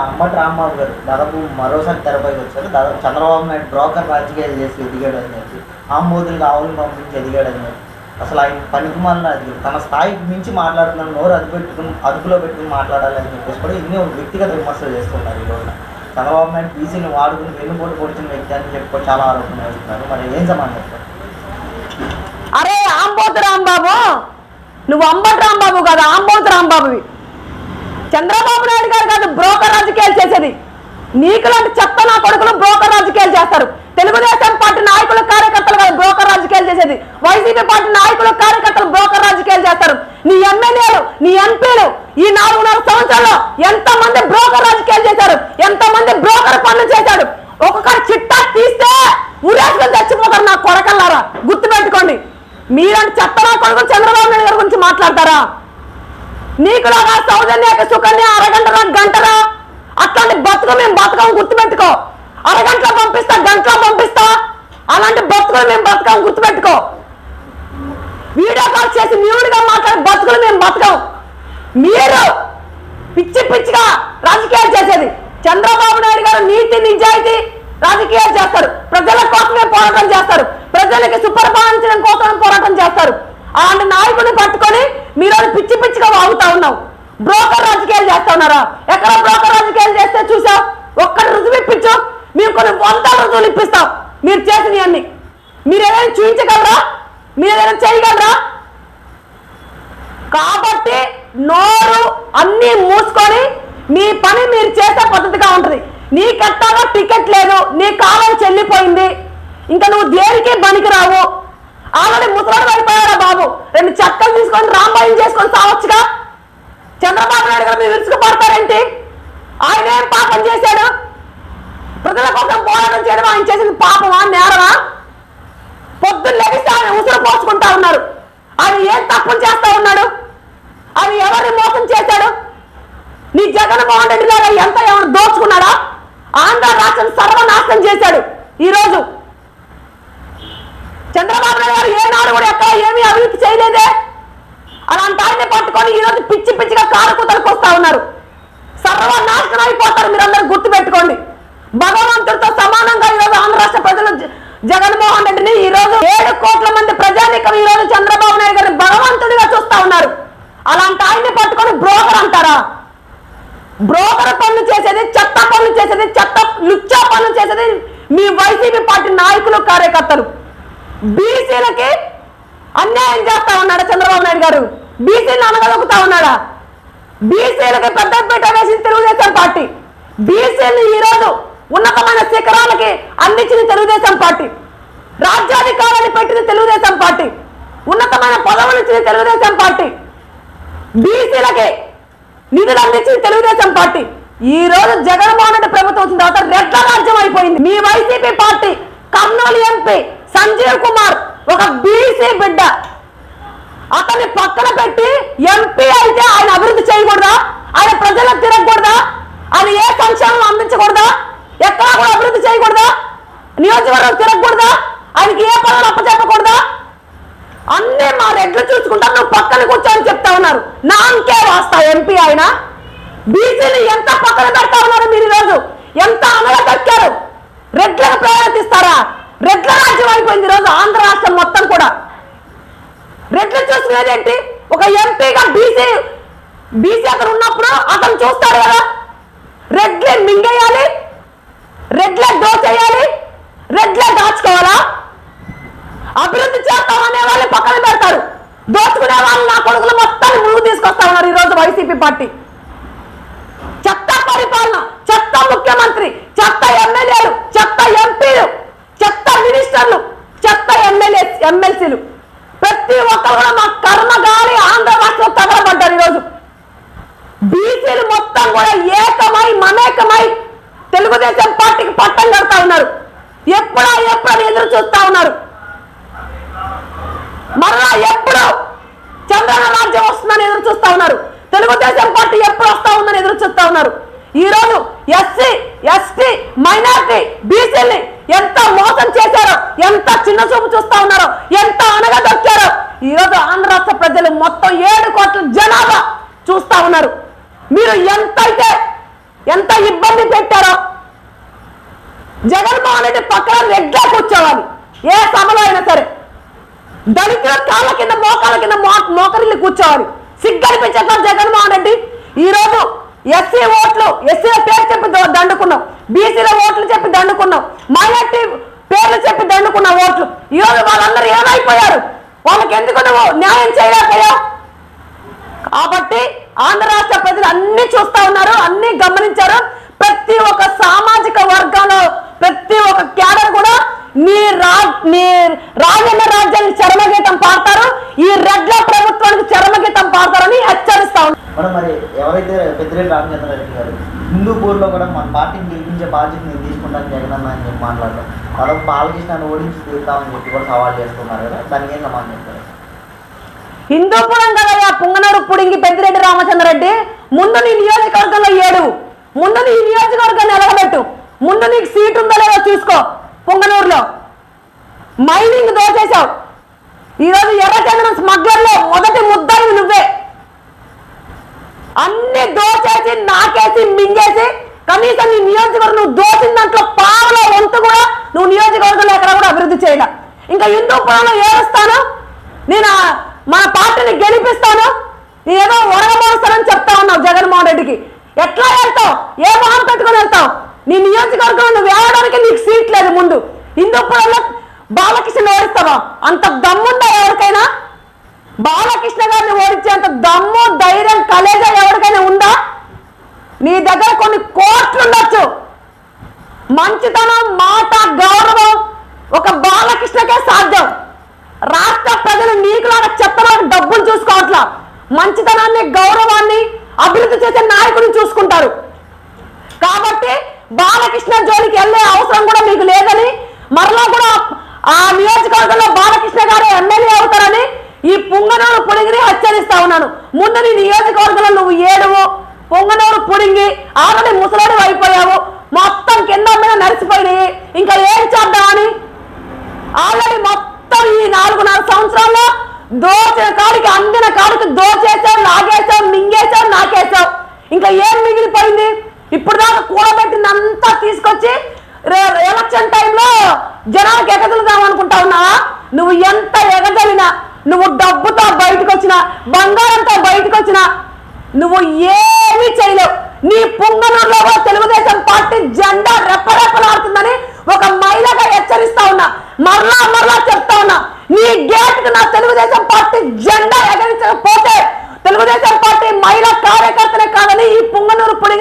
అంబటి రాంబాబు గారు దాదాపు మరోసారి తెరపైకి వచ్చారు. దాదాపు చంద్రబాబు నాయుడు బ్రోకర్ రాజకీయాలు చేసి ఎదిగాడు అని చెప్పి ఆంబోతులకు ఆవులు పంపించి ఎదిగాడు చెప్పి. అసలు ఆయన పనికి మాలిన తన స్థాయికి మించి మాట్లాడుతున్న నోరు అది పెట్టుకుని అదుపులో పెట్టుకుని మాట్లాడాలని చెప్పేసి కూడా ఇన్ని వ్యక్తిగత విమర్శలు చేస్తున్నారు ఈ రోజున. చంద్రబాబు నాయుడు బీసీని వాడుకుని వెన్నుపోటు పొడిచిన వ్యక్తి అని చెప్పి చాలా ఆరోపణలు వేస్తున్నారు. మరి ఏం సమాధానం అరే ఆంబోతు రాంబాబు! నువ్వు అంబటి రాంబాబు కాదు ఆంబోతు రాంబాబువి. చంద్రబాబు నాయుడు గారు కాదు బ్రోకర్ నీకు లాంటి చెత్త నా కొడుకులు బ్రోకర్ రాజకీయాలు చేస్తారు. తెలుగుదేశం పార్టీ నాయకులు కార్యకర్తలు కాదు బ్రోకర్ రాజకీయాలు చేసేది. వైసీపీ పార్టీ నాయకులు కార్యకర్తలు బ్రోకర్ రాజకీయాలు చేస్తారు. నీ ఎమ్మెల్యేలు నీ ఎంపీలు ఈ నాలుగున్నర సంవత్సరాల్లో ఎంత మంది బ్రోకర్ రాజకీయాలు చేశారు? ఎంత మంది బ్రోకర్ పనులు చేశాడు? ఒక్కొక్కరు చిట్టా తీస్తే ఊరేసుకొని చచ్చిపోతారు నా కొడకల్లారా. గుర్తుపెట్టుకోండి. మీరంటే చెత్త నా కొడుకు చంద్రబాబు నాయుడు గారి గురించి మాట్లాడతారా? నీకులాగా సౌజన్యక సుకన్య అరగంటరా గంటరా బతుకు మేము బతకం గుర్తుపెట్టుకో. అరగంటలో పంపిస్తా గంటలో పంపిస్తా. అలాంటి బతుకులు మేము బతకం గుర్తుపెట్టుకో. వీడియో కాల్ చేసి మ్యూడ్గా మాట్లాడే బతుకులు మేము బతకం. మీరు పిచ్చి పిచ్చిగా రాజకీయాలు చేసేది. చంద్రబాబు నాయుడు గారు నీతి నిజాయితీ రాజకీయాలు చేస్తారు. ప్రజల కోసమే పోరాటం చేస్తారు. ప్రజలకి సుపరిపాలించడం కోసం పోరాటం చేస్తారు. అలాంటి నాయకుడిని పట్టుకొని మీరు పిచ్చి పిచ్చిగా వాగుతా ఉన్నావు బ్రోకర్ రాజకీయాలు చేస్తా ఉన్నారా? ఎక్కడ బ్రోకర్ రాజకీయాలు చేస్తే చూసావు? ఒక్కటి రుజువు ఇప్పించు. మీరు కొన్ని వందల రుజువులు ఇప్పిస్తాం. మీరు చేసినవన్నీ మీరు ఏదైనా చూపించగలరా మీరు ఏదైనా చేయగలరా? కాబట్టి నోరు అన్ని మూసుకొని మీ పని మీరు చేసే పద్ధతిగా ఉంటుంది. నీకెట్టాగా టికెట్ లేదు నీ కాలం చెల్లిపోయింది. ఇంకా నువ్వు దేనికి పనికి రావు ఆల్రెడీ ముసలాడు పడిపోయారా బాబు? రెండు చక్కలు తీసుకొని రాంబాయిని చేసుకొని సావచ్చుగా? చంద్రబాబు నాయుడు గారు మీరు విరుచుకుపడతారేంటి ఏం చేశాడు? ప్రజల కోసం పోరాటం చేయడం ఆయన చేసింది పాపమా నేరమా? పొద్దున్న లెగిస్తే ఆయన ఉసురు పోసుకుంటా ఉన్నారు. ఆయన ఏం తప్పులు చేస్తా ఉన్నాడు? ఆయన ఎవరిని మోసం చేశాడు? నీ జగన్మోహన్ రెడ్డి గారు ఎంత ఎవరు దోచుకున్నాడా? ఆంధ్ర రాష్ట్రం సర్వనాశనం చేశాడు ఈరోజు. చంద్రబాబు నాయుడు గారు ఏనాడు కూడా ఎక్కడ ఏమీ అభివృద్ధి చేయలేదే? అలాంటి ఆయన్ని పట్టుకొని ఈ రోజు పిచ్చి పిచ్చిగా కారుకూతలకు వస్తా ఉన్నారు. సర్వనాశనం అయిపోతారు మీరందరూ గుర్తుపెట్టుకోండి. భగవంతుడితో సమానంగా ఈరోజు ఆంధ్ర రాష్ట్ర ప్రజలు జ- జగన్మోహన్ రెడ్డిని ఈరోజు ఏడు కోట్ల మంది ప్రజానికం ఈ రోజు చంద్రబాబు నాయుడు గారిని భగవంతుడిగా చూస్తా ఉన్నారు. అలాంటి ఆయన్ని పట్టుకొని బ్రోకర్ అంటారా? బ్రోకర్ పనులు చేసేది చెత్త పనులు చేసేది చెత్త లుచ్చా పనులు చేసేది మీ వైసీపీ పార్టీ నాయకులు కార్యకర్తలు. బీసీలకి అన్యాయం చేస్తా ఉన్నాడా చంద్రబాబు నాయుడు గారు? బీసీలు అనగలుగుతా ఉన్నాడా? బీసీలకి పెద్దపీట వేసింది తెలుగుదేశం పార్టీ. బీసీలు ఈ రోజు ఉన్నతమైన శిఖరాలకి అందించింది తెలుగుదేశం పార్టీ. రాజ్యాధికారాన్ని పెట్టింది తెలుగుదేశం పార్టీ. ఉన్నతమైన పదవులు ఇచ్చింది తెలుగుదేశం పార్టీ. బీసీలకి నిధులు అందించింది తెలుగుదేశం పార్టీ. ఈ రోజు జగన్మోహన్ రెడ్డి ప్రభుత్వం వచ్చిన తర్వాత రెడ్ల రాజ్యం అయిపోయింది. మీ YCP party Kurnool MP Sanjeev Kumar ఒక బీసీ బిడ్డ. అతన్ని పక్కన పెట్టి ఎంపీ అయితే ఆయన అభివృద్ధి చేయకూడదా? ఆయన ప్రజలకు తిరగకూడదా? ఆయన ఏ సంక్షేమం అందించకూడదా? ఎక్కడా కూడా అభివృద్ధి చేయకూడదా? నియోజకవర్గం తిరగకూడదా? ఆయనకి ఏ పనులు అప్పచెప్పకూడదా? అన్నీ మా రెడ్లు చూసుకుంటా నువ్వు పక్కన కూర్చొని చెప్తా ఉన్నారు. నాకే వాస్తా ఎంపీ ఆయన. బీసీని ఎంత పక్కన పెడతా ఉన్నారు మీరు ఈరోజు ఎంత అనగదొక్కారు రెడ్లకు ప్రయాణిస్తారా రెడ్ల రాజ్యం అయిపోయింది ఈరోజు ఆంధ్ర రాష్ట్రం మొత్తం కూడా రెడ్లు చూసుకునేదేంటి ఒక ఎంపీగా బీసీ బీసీ అక్కడ ఉన్నప్పుడు అతను చూస్తాడు కదా. రెడ్లే మింగేయాలి రెడ్లే దోచేయాలి రెడ్లే దాచుకోవాలా? అభివృద్ధి చేస్తామనే వాళ్ళని పక్కన పెడతారు. దోచుకునే వాళ్ళు నా కొడుకులు మొత్తాన్ని ముందుకు తీసుకొస్తా ఉన్నారు ఈరోజు వైసీపీ పార్టీ చెత్త పరిపాలన చెత్త ముఖ్యమంత్రి చెత్త ఎమ్మెల్యేలు చెత్త ఎంపీలు చెత్త మినిస్టర్లు చెత్త ఎమ్మెల్యే ఎమ్మెల్సీలు ప్రతి ఒక్కరు కూడా మా కర్మగాలి ఆంధ్ర రాష్ట్రంలో తగలబడ్డారు ఈరోజు బీసీలు మొత్తం కూడా ఏకమై మమేకమై తెలుగుదేశం పార్టీకి పట్టం కడతా ఉన్నారు. ఎప్పుడా ఎప్పుడని ఎదురు చూస్తా ఉన్నారు. మరలా ఎప్పుడు చంద్రన రాజ్యం వస్తుందని ఎదురు చూస్తా ఉన్నారు. తెలుగుదేశం పార్టీ ఎప్పుడు వస్తా ఉందని ఎదురు చూస్తా ఉన్నారు. ఈ రోజు ఎస్సీ ఎస్టీ మైనార్టీ బీసీని ఎంత మోసం చేశారో ఎంత చిన్న చూపు చూస్తా ఉన్నారో ఎంత అనగదొక్కారో ఈ రోజు ఆంధ్ర రాష్ట్ర ప్రజలు మొత్తం ఏడు కోట్ల జనాభా చూస్తా ఉన్నారు. మీరు ఎంతైతే ఎంత ఇబ్బంది పెట్టారో జగన్మోహన్ రెడ్డి పక్కన రెడ్గా కూర్చోవాలి. ఏ సభలో అయినా సరే. దళితుల కాళ్ళ కింద మోకాళ్ళ కింద మో- మోకరిల్లి కూర్చోవాలి. సిగ్గనిపించేస్తారు జగన్మోహన్ రెడ్డి? ఈరోజు ఎస్సీ ఓట్లు ఎస్సీల పేరు చెప్పి దండుకున్నాం. బీసీల ఓట్లు చెప్పి దండుకున్నాం. మైనార్టీ పేర్లు చెప్పి దండుకున్న ఓట్లు. ఈ రోజు వాళ్ళందరూ ఏమైపోయారు? వాళ్ళకి ఎందుకు నువ్వు న్యాయం చేయలేకపోయావు? కాబట్టి ఆంధ్ర రాష్ట్ర ప్రజలు అన్ని చూస్తా ఉన్నారు అన్ని గమనించారు. రాజన్న రాజ్యానికి చరమగీతం పాడతారు. ఈ రెడ్ల ప్రభుత్వానికి చరమగీతం పాడతారని హెచ్చరిస్తా మేడం మరి ఎవరైతే పెద్దిరెడ్డి రామచంద్రారెడ్డి గారు హిందూపూర్లో కూడా మన పార్టీని గెలిపించే బాధ్యత నేను తీసుకుంటాను జగన్ అన్న అని చెప్పి మాట్లాడతాం దాదాపు బాలకృష్ణను ఓడించి తీరుతామని చెప్పి కూడా సవాల్ చేస్తున్నారు కదా దానికి ఏం సమాధానం చెప్తారు హిందూపురం కదయ్యా పుంగనూరు పుడింగి పెద్దిరెడ్డి రామచంద్రరెడ్డి ముందు నీ నియోజకవర్గంలో ఏడు. ముందు నీ నియోజకవర్గాన్ని ఎలగబెట్టు. ముందు నీకు సీట్ ఉందో లేదో చూసుకో పుంగనూరులో. మైనింగ్ దోచేశావు. ఈరోజు ఎర్రచందనం స్మగ్లర్లో మొదటి ముద్దాయి నువ్వే. అన్ని దోచేసి నాకేసి మింగేసి కనీసం నీ నియోజకవర్గం నువ్వు దోచిన దాంట్లో పావులో వంతు కూడా నువ్వు నియోజకవర్గంలో ఎక్కడ కూడా అభివృద్ధి చేయడం ఇంకా హిందూపురంలో ఏడుస్తాను నేను మన పార్టీని గెలిపిస్తాను? నేను ఏదో ఒరగబోస్తానని చెప్తా ఉన్నావు జగన్మోహన్ రెడ్డికి. ఎట్లా వెళ్తావు? ఏ మొహం పెట్టుకొని వెళ్తావు? నీ నియోజకవర్గంలో నువ్వు వెళ్ళడానికి నీకు సీట్ లేదు ముందు. హిందూపురంలో బాలకృష్ణ ఓడిస్తావా అంత దమ్ముందా ఎవరికైనా? బాలకృష్ణ గారిని ఓడించేంత దమ్ము ధైర్యం కలేజ ఎవరికైనా ఉందా? నీ దగ్గర కొన్ని కోట్లు ఉండొచ్చు. మంచితనం మాట గౌరవం ఒక బాలకృష్ణకే సాధ్యం. రాష్ట్ర ప్రజలు నీకులాగా చెత్తలాగా డబ్బులు చూసుకోవట్లా. మంచితనాన్ని గౌరవాన్ని అభివృద్ధి చేసే నాయకుడిని చూసుకుంటారు. కాబట్టి బాలకృష్ణ జోలికి వెళ్ళే అవసరం కూడా మీకు లేదని మరలా కూడా ఆ నియోజకవర్గంలో బాలకృష్ణ గారు ఎమ్మెల్యే అవుతారని ఈ పుంగనూరు పుడిగిని హెచ్చరిస్తా ఉన్నాను. ముందు నీ నియోజకవర్గంలో నువ్వు ఏడువు పొంగనూరు పుడింగి ఆల్రెడీ ముసలాడు అయిపోయావు మొత్తం కింద మీద నడిచిపోయినాయి ఇంకా ఏం చేద్దామని ఆల్రెడీ మొత్తం ఈ నాలుగున్నర సంవత్సరాల్లో దోచిన కాడికి అందిన కాడికి దోచేసావు లాగేసావు మింగేసావు నాకేసావు ఇంకా ఏం మిగిలిపోయింది? ఇప్పుడు దాకా కూడబెట్టిందంతా తీసుకొచ్చి ఎలక్షన్ టైంలో జనాలకు ఎగదలుదాం నువ్వు ఎంత ఎగదలినా నువ్వు డబ్బుతో బయటకు వచ్చినా బంగారంతో బయటకు వచ్చినా నువ్వు ఏమీ చేయలేవు. నీ పుంగనూరులో కూడా తెలుగుదేశం పార్టీ జెండా రెప్పరెప్పలాడుతుందని ఒక మహిళగా హెచ్చరిస్తా ఉన్నా మరలా మరలా చెప్తా ఉన్నా నీ గేట్కి నా తెలుగుదేశం పార్టీ జెండా ఎగరించకపోతే తెలుగుదేశం పార్టీ మహిళా కార్యకర్తలే కాదని ఈ పుంగనూరు పుడి